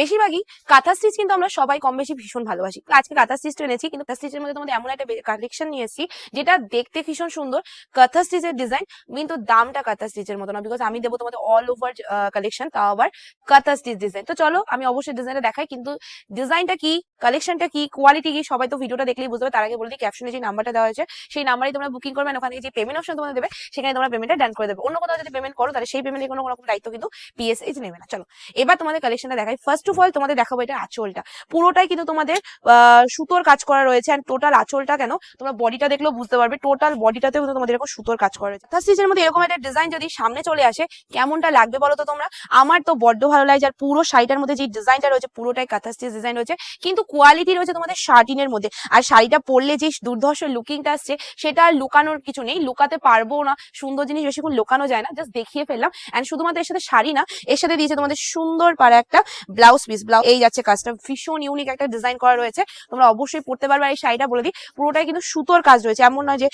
বেশিরভাগই কাঁথা স্টিচ কিন্তু আমরা সবাই কম বেশি ভীষণ ভালোবাসি। আজকে কাঁথা স্টিচটা এনেছি, কিন্তু কাঁথা স্টিচের মধ্যে তোমাদের এমন একটা কালেকশন নিয়ে এসেছি, যেটা দেখতে ভীষণ সুন্দর। কাঁথা স্টিচের ডিজাইন কিন্তু দামটা কাঁথা স্টিচের মতো না বিকজ আমি দেবো তোমাদের অল ওভার কালেকশন তাও আবার কাঁথা স্টিচ ডিজাইন তো চলো, আমি অবশ্যই ডিজাইনটা দেখাই, কিন্তু ডিজাইনটা কি কালেকশনটা কি কোয়ালিটি কি, সবাই তো ভিডিওটা দেখলেই বুঝতে পারবে। তার আগে বলে দিই ক্যাপশনে যে নাম্বারটা দেওয়া হয়েছে, সেই নাম্বারই তোমরা বুকিং করবে ওখানে যে পেমেন্ট অপশন তোমাদের দেবে, সেখানে তোমরা পেমেন্টটা ডান করে দেবে। অন্য কোথাও যদি পেমেন্ট করো, তাহলে সেই পেমেন্টের কোনো রকম দায়িত্ব কিন্তু পিএসএইচ নেবে না। চলো, এবার তোমাদের কালেকশনটা দেখাই। ফার্স্ট অফ অল তোমাদের দেখাবো এটা আঁচলটা। পুরোটাই কিন্তু তোমাদের সুতোর কাজ করা রয়েছে এন্ড টোটাল আঁচলটা কেন? তোমরা বডিটা দেখলেও বুঝতে পারবে টোটাল বডিটাতেও কিন্তু তোমাদের এরকম সুতোর কাজ করা রয়েছে। তার স্টিচের মধ্যে এরকম একটা ডিজাইন যদি সামনে চলে আসে, কেমনটা লাগবে বলো তো তোমরা? আমার তো বড্ড ভালো লাগে আর পুরো শাড়িটার মধ্যে যে ডিজাইনটা রয়েছে, পুরোটাই কাঁথা স্টিচ ডিজাইন রয়েছে, কিন্তু কোয়ালিটি রয়েছে তোমাদের শার্টিনের মধ্যে। আর শাড়িটা পরলে যে দুর্ধর্ষ লুকিংটা আসছে, সেটা আর লুকানোর কিছু নেই, লুকাতে পারব না, সুন্দর জিনিস বেশিক্ষণ লুকানো যায় না জাস্ট দেখিয়ে ফেললাম। এন্ড শুধুমাত্র এর সাথে শাড়ি না, এর সাথে দিয়েছে তোমাদের সুন্দর পারা একটা ব্লাউজ পিস ব্লাউজ এই যাচ্ছে কাজটা ভীষণ ইউনিক একটা ডিজাইন করা রয়েছে। তোমরা অবশ্যই পড়তে পারবে এই শাড়িটা বলে দিই পুরোটাই কিন্তু সুতোর কাজ রয়েছে। এমন নয় যে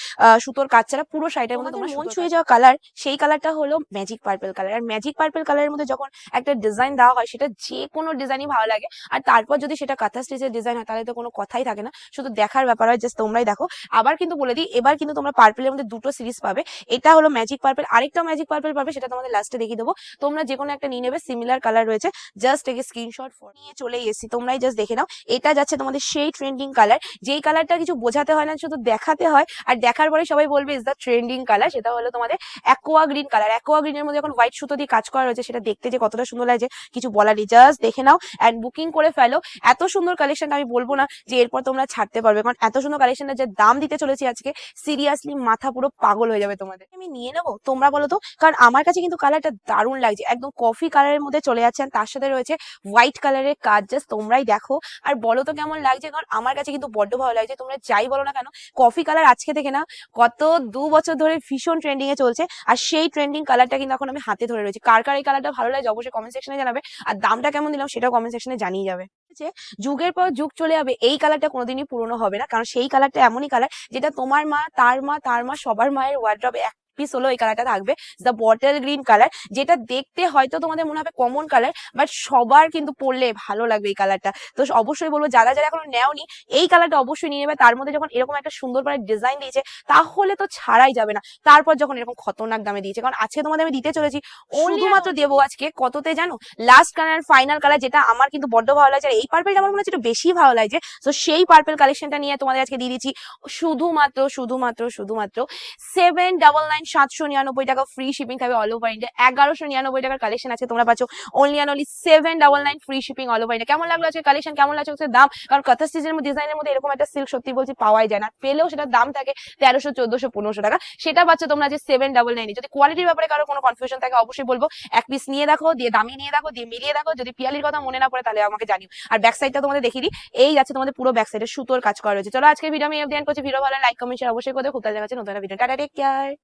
সুতোর কাজ ছাড়া পুরো শাড়িটার মধ্যে তোমার মন ছুঁয়ে যাওয়া কালার সেই কালারটা হলো ম্যাজিক পার্পল কালার আর ম্যাজিক পার্পল কালারের মধ্যে যখন একটা ডিজাইন দেওয়া হয় সেটা যে কোনো ডিজাইনই ভালো লাগে। আর তারপর যদি সেটা কাঁথা স্টিচের ডিজাইন হয় তাহলে তো কোনো কথাই থাকে না। শুধু দেখার ব্যাপার হয় জাস্ট তোমরাই দেখো। আবার কিন্তু বলে দিই এবার কিন্তু তোমরা পার্পেলের মধ্যে দুটো সিরিজ পাবে। এটা হলো ম্যাজিক পার্পল আরেকটা ম্যাজিক পার্পল পাবে সেটা তোমাদের লাস্টে দেখিয়ে দেবো। তোমরা যে কোনো একটা নিয়ে নেবে সিমিলার কালার রয়েছে। জাস্ট একে স্ক্রিনশট নিয়ে চলে এসেছি। তোমরাই জাস্ট দেখে নাও। এটা যাচ্ছে তোমাদের সেই ট্রেন্ডিং কালার যেই কালারটা কিছু বোঝাতে হয় না, শুধু দেখাতে হয়। আর দেখার পরে সবাই বলবে ইজ দ্য ট্রেন্ডিং কালার সেটা হলো তোমাদের অ্যাকোয়া গ্রিন কালার অ্যাকোয়া গ্রিনের মধ্যে যখন হোয়াইট সুতো দিয়ে কাজ করা রয়েছে, সেটা দেখতে যে কতটা সুন্দর লাগছে কিছু বলার নেই। জাস্ট দেখে নাও অ্যান্ড বুকিং করে ফেলো। এত সুন্দর কালেকশনটা আমি বলব না যে এরপর তোমরা ছাড়তে পারবে। কারণ এত সুন্দর কালেকশনের যে দাম দিতে চলেছি আজকে সিরিয়াসলি মাথা পুরো পাগল হয়ে যাবে তোমাদের। আমি নিয়ে নেব? তোমরা বলো তো? কারণ আমার কাছে কিন্তু কালারটা দারুণ লাগছে। একদম কফি কালারের মধ্যে চলে যাচ্ছে। তার সাথে রয়েছে হোয়াইট কালারের কাজ জাস্ট তোমরাই দেখো। আর বলো তো কেমন লাগছে? কারণ আমার কাছে কিন্তু বড্ড ভালো লাগছে। তোমরা যাই বলো না কেন কফি কালার আজকে থেকে না কত দু বছর ধরে ভীষণ ট্রেন্ডিং এ চলছে। আর সেই ট্রেন্ডিং কালারটা কিন্তু এখন আমি হাতে ধরে রয়েছি। কার কার এই কালারটা ভালো লাগে অবশ্যই কমেন্ট সেকশনে জানাবে। আর দামটা কেমন দিলাম সেটাও কমেন্ট সেকশনে জানিয়ে যাবে? যুগের পর যুগ চলে যাবে, এই কালারটা কোনোদিনই পুরনো হবে না। কারণ সেই কালারটা এমনই কালার যেটা তোমার মা, তার মা তার মা, সবার মায়ের ওয়ার্ড্রবে এক পিস হলো এই কালারটা থাকবে দ্য বটল গ্রিন কালার যেটা দেখতে হয়তো তোমাদের মনে হবে কমন কালার বাট সবার কিন্তু পরলে ভালো লাগবে এই কালারটা তো অবশ্যই বলব যারা যারা এখনও নেওনি এই কালারটা অবশ্যই নিয়ে নেবে। তার মধ্যে যখন এরকম একটা সুন্দর করে ডিজাইন দিয়েছে তাহলে তো ছাড়াই যাবে না। তারপর যখন এরকম খতরনাক দামে দিয়েছে কারণ আজকে তোমাদের আমি দিতে চলেছি। শুধুমাত্র দেবো আজকে কততে জানো? লাস্ট কালার ফাইনাল কালার যেটা আমার কিন্তু বড্ড ভালো লাগছে আর এই পার্পেলটা আমার মনে হচ্ছে একটু বেশি ভালো লাগছে। তো সেই পার্পেল কালেকশনটা নিয়ে তোমাদের আজকে দিয়ে দিচ্ছি। শুধুমাত্র শুধুমাত্র শুধুমাত্র সেভেন ডাবল নাইন সাতশো নিরানব্বই টাকা ফ্রি শিপিং থাকবে অল ওভার ইন্ডিয়া এগারোশো নিরানব্বই টাকার কালেকশন আছে, তোমরা পাচ্ছ only and only seven double nine free shipping all over India কেমন লাগল আজকে কালেকশন কেমন লাগছে হচ্ছে দাম? কারণ কথা সিজনের ডিজাইনের মধ্যে এরকম একটা সিল্ক সত্যি বলছি পাওয়াই যায় না। পেলেও সেটার দাম থাকে তেরোশো, চোদ্দশো, পনেরোশো টাকা। সেটা পাচ্ছ তোমরা যে সেভেন ডাবল নাইনে যদি কোয়ালিটির ব্যাপারে কারও কোনো কনফিউশন থাকে, অবশ্যই বলব, এক পিস নিয়ে দেখো, দিয়ে দামি নিয়ে দেখো, দিয়ে মিলিয়ে দেখো। যদি পিয়ালির কথা মনে না পড়ে, তাহলে আমাকে জানিও। আর ব্যাক সাইডটা তোমাদের দেখিয়ে দিই। এই যাচ্ছে তোমাদের পুরো ব্যাক সাইডে সুতোর কাজ করা রয়েছে। চলো আজকে ভিডিও আমি এফ করছি। ভিডিও ভালো লাইক কমেন্ট শেয়ার অবশ্যই করে খুব দেখা যাচ্ছে নতুন ভিডিও টাটা টেক কেয়ার